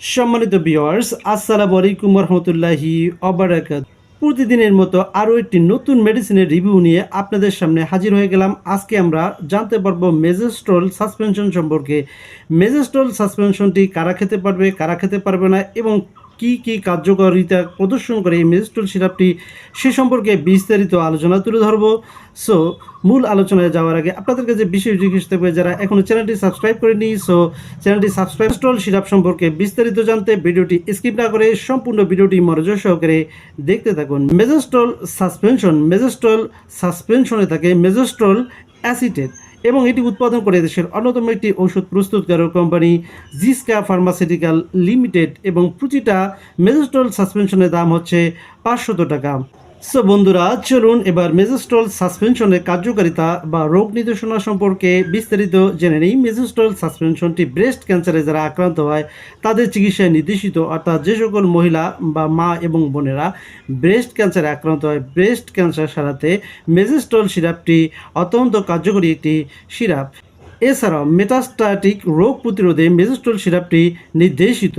সম্মানিত বিয়ার্স আসসালামু আলাইকুম রহমতুল্লাহি অবরাকাত প্রতিদিনের মতো আরও একটি নতুন মেডিসিনের রিভিউ নিয়ে আপনাদের সামনে হাজির হয়ে গেলাম। আজকে আমরা জানতে পারব মেজেস্ট্রল সাসপেনশন সম্পর্কে। মেজেস্ট্রল সাসপেনশনটি কারা খেতে পারবে, কারা খেতে পারবে না এবং কি কি কার্যকারিতা প্রদর্শন করে এই মেজেস্ট্রল সিরাপটি সে সম্পর্কে বিস্তারিত আলোচনা তুলে ধরবো। সো মূল আলোচনায় যাওয়ার আগে আপনাদের কাছে বিশেষ রিকোয়েস্ট থাকবে, যারা এখনও চ্যানেলটি সাবস্ক্রাইব করেনি সো চ্যানেলটি সাবস্ক্রাইব স্টল সিরাপ সম্পর্কে বিস্তারিত জানতে ভিডিওটি স্কিপ না করে সম্পূর্ণ ভিডিওটি মনোযোগ সহকারে দেখতে থাকুন। মেজেস্ট্রল সাসপেনশন মেজেস্ট্রল সাসপেনশনে থাকে মেজেস্ট্রল অ্যাসিটেট এবং এটি উৎপাদন করে দেশের অন্যতম একটি ওষুধ প্রস্তুতকারক কোম্পানি জিসকা ফার্মাসিউটিক্যাল লিমিটেড এবং প্রতিটা মেজেস্টল সাসপেনশনের দাম হচ্ছে পাঁচশত টাকা। সো বন্ধুরা, চলুন এবার মেজোস্টল সাসপেনশনের কার্যকারিতা বা রোগ নির্দেশনা সম্পর্কে বিস্তারিত জেনে নিই। মেজোস্টল সাসপেনশনটি ব্রেস্ট ক্যান্সারে যারা আক্রান্ত হয়, তাদের চিকিৎসায় নির্দেশিত, অর্থাৎ যে সকল মহিলা বা মা এবং বোনেরা ব্রেস্ট ক্যান্সারে আক্রান্ত হয়, ব্রেস্ট ক্যান্সার সারাতে মেজোস্টল সিরাপটি অত্যন্ত কার্যকরী একটি সিরাপ। এছাড়াও মেটাস্টাটিক রোগ প্রতিরোধে মেজোস্টল সিরাপটি নির্দেশিত।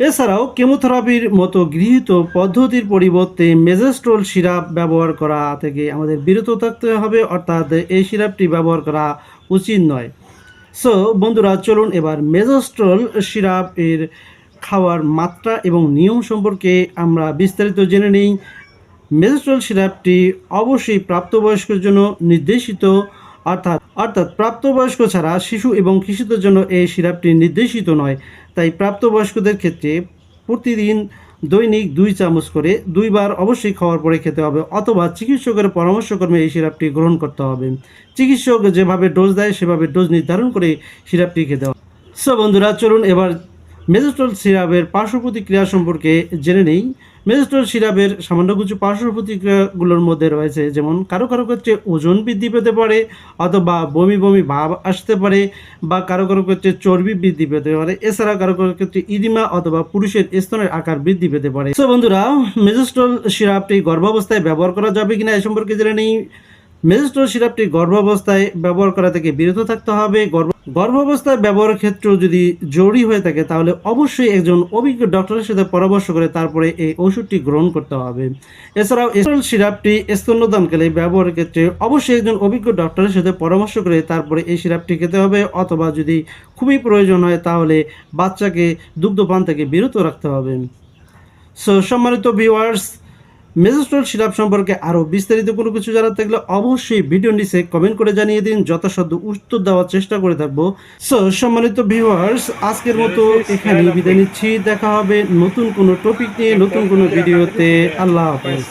এছাড়াও কেমোথেরাপির মতো গৃহীত পদ্ধতির পরিবর্তে মেজেস্ট্রল সিরাপ ব্যবহার করা থেকে আমাদের বিরত থাকতে হবে, অর্থাৎ এই সিরাপটি ব্যবহার করা উচিত নয়। সো বন্ধুরা, চলুন এবার মেজেস্ট্রল সিরাপ এর খাওয়ার মাত্রা এবং নিয়ম সম্পর্কে আমরা বিস্তারিত জেনে নিই। মেজেস্ট্রল সিরাপটি অবশ্যই প্রাপ্তবয়স্কের জন্য নির্দেশিত। অর্থাৎ অর্থাৎ প্রাপ্তবয়স্ক ছাড়া শিশু এবং শিশুদের জন্য এই সিরাপটি নির্দেশিত নয়। তাই প্রাপ্তবয়স্কদের ক্ষেত্রে প্রতিদিন দৈনিক দুই চামচ করে দুইবার অবশ্যই খাওয়ার পরে খেতে হবে অথবা চিকিৎসকের পরামর্শক্রমে এই সিরাপটি গ্রহণ করতে হবে। চিকিৎসক যেভাবে ডোজ দেয়, সেভাবে ডোজ নির্ধারণ করে সিরাপটি খেতে হবে। সো বন্ধুরা, চলুন এবার মেজেস্ট্রল সিরাপের পার্শ্ব প্রতিক্রিয়া সম্পর্কে জেনে নেই। মেজেস্ট্রল সিরাপের সামান্য কিছু পার্শ্ব প্রতিক্রিয়াগুলোর মধ্যে রয়েছে, যেমন কারও কারও ক্ষেত্রে ওজন বৃদ্ধি পেতে পারে অথবা বমি বমি ভাব আসতে পারে বা কারও কারও ক্ষেত্রে চর্বি বৃদ্ধি পেতে পারে। এছাড়া কারও কারও ক্ষেত্রে ইডিমা অথবা পুরুষের স্তনের আকার বৃদ্ধি পেতে পারে। তো বন্ধুরা মেজেস্ট্রল সিরাপটি গর্ভাবস্থায় ব্যবহার করা যাবে কিনা এ সম্পর্কে জেনে নেই। মেজেস্ট্রল সিরাপটি গর্ভাবস্থায় ব্যবহার করা থেকে বিরত থাকতে হবে। গর্ভ গর্ভাবস্থায় ব্যবহারের ক্ষেত্রে যদি জরুরি হয়ে থাকে, তাহলে অবশ্যই একজন অভিজ্ঞ ডক্টরের সাথে পরামর্শ করে তারপরে এই ওষুধটি গ্রহণ করতে হবে। এছাড়াও এস্ট্রল সিরাপটি স্তন্যদানকালে ব্যবহারের ক্ষেত্রে অবশ্যই একজন অভিজ্ঞ ডক্টরের সাথে পরামর্শ করে তারপরে এই সিরাপটি খেতে হবে। অথবা যদি খুবই প্রয়োজন হয়, তাহলে বাচ্চাকে দুগ্ধপান থেকে বিরত রাখতে হবে। সো, সম্মানিত ভিউয়ার্স মেজেস্ট্রল সিরাপ সম্পর্কে আরও বিস্তারিত কোনো কিছু জানার থাকলে অবশ্যই ভিডিও নিচে কমেন্ট করে জানিয়ে দিন, যথাসাধ্য উত্তর দেওয়ার চেষ্টা করে থাকব। সো সম্মানিত ভিউয়ার্স আজকের মতো এখানে বিদায় নিচ্ছি। দেখা হবে নতুন কোনো টপিক নিয়ে, নতুন কোনো ভিডিওতে আল্লাহ হাফেজ।